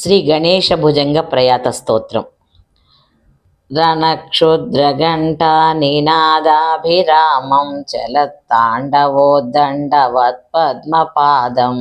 శ్రీ గణేష భుజంగ ప్రయాత స్తోత్రం. రణక్షుద్రఘంటా నినాదాభిరామం చలత్తాండవోద్దండవత్ పద్మపాదం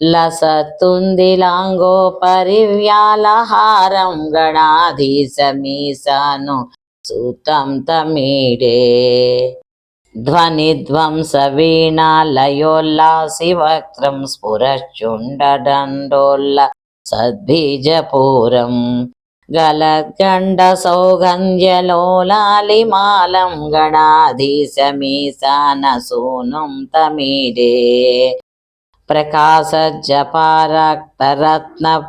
లసత్తుందిలాంగో పరివ్యాలహారం గణాధీశమీశాను సూతం తమీడే. ధ్వనిధ్వంస వీణాలయోల్లాసి వక్త్రం స్ఫురచుండదండోల్ల సద్బీజపూరం గలద్గండ సౌగంధ్యలోలాలిమాలం గణాధీశమీశాన సూనుం తమీడే ప్రకాశజపారక్తరత్న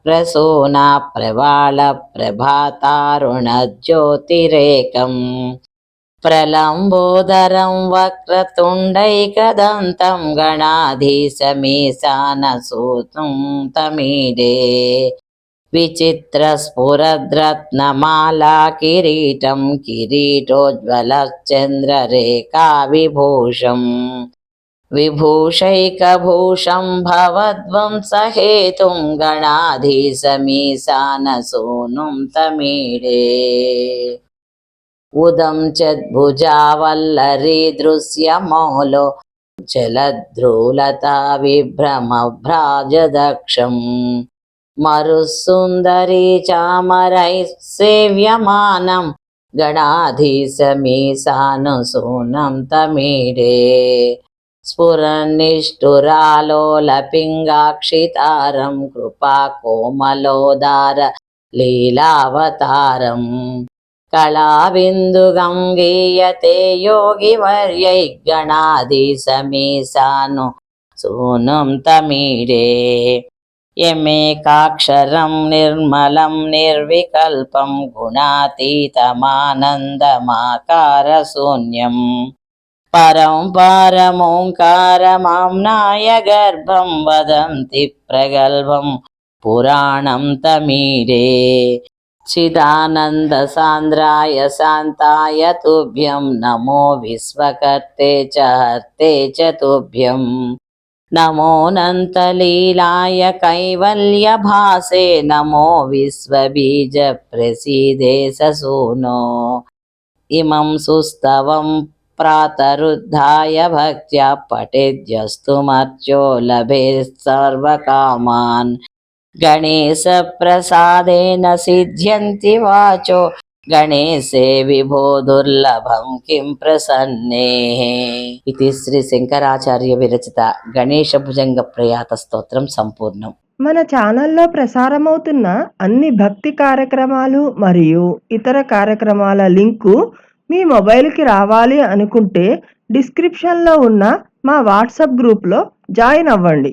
ప్రసూన ప్రవాళ ప్రభాతారుణ జ్యోతిరేకం ప్రలంబోదరం వక్రతుండైకదంతం గణాధీశమీశాన సూతం తమీడే విచిత్రస్ఫురద్రత్నమాలా కిరీటం కిరీటోజ్వలచంద్రరేఖా విభూషం ఉదం చద్భుజావల్లరీ దృశ్యమౌలో చలద్రూలతా విభ్రమభ్రాజదక్షం. మరుసుందరీ చామరై సేవ్యమానం గణాధీశమీశాను సూనం తమీడే స్ఫురన్నిష్ఠురాలోలపింగాక్షితారం కృపా కోమలోదార లీలావతారం. కళావిందుగం గీయతే యోగివర్యై గణాధీశమీశాను సూనం తమీడే. యమేకాక్షరం నిర్మలం నిర్వికల్పం గుణాతీతమానందమాకారశూన్యం పరం పారమోంకారమాంనాయ గర్భం వదంతి ప్రగల్భం పురాణం తమీరే చిదానందసాంద్రాయ శాంతాయ తుభ్యం నమో విశ్వకర్తే చ హర్తే చ తుభ్యం నమోనంతలీలాయ కైవల్యభాసే నమో విశ్వబీజ ప్రసీదే సూనో ఇమం సుస్తవం ప్రాతరుద్ధాయ భక్త్యా పఠేద్యస్తు మర్చో లభే గణేశ గణేశప్రసాదేన సిద్ధ్యంతి వాచో గణేశే విభో దుర్లభం కిం ప్రసన్నే ఇది శ్రీ శంకరాచార్య విరచిత గణేష భుజంగ ప్రయాత స్తోత్రం సంపూర్ణం మన ఛానల్లో ప్రసారమవుతున్న అన్ని భక్తి కార్యక్రమాలు మరియు ఇతర కార్యక్రమాల లింకు మీ మొబైల్కి రావాలి అనుకుంటే డిస్క్రిప్షన్లో ఉన్న మా వాట్సాప్ గ్రూప్లో జాయిన్ అవ్వండి.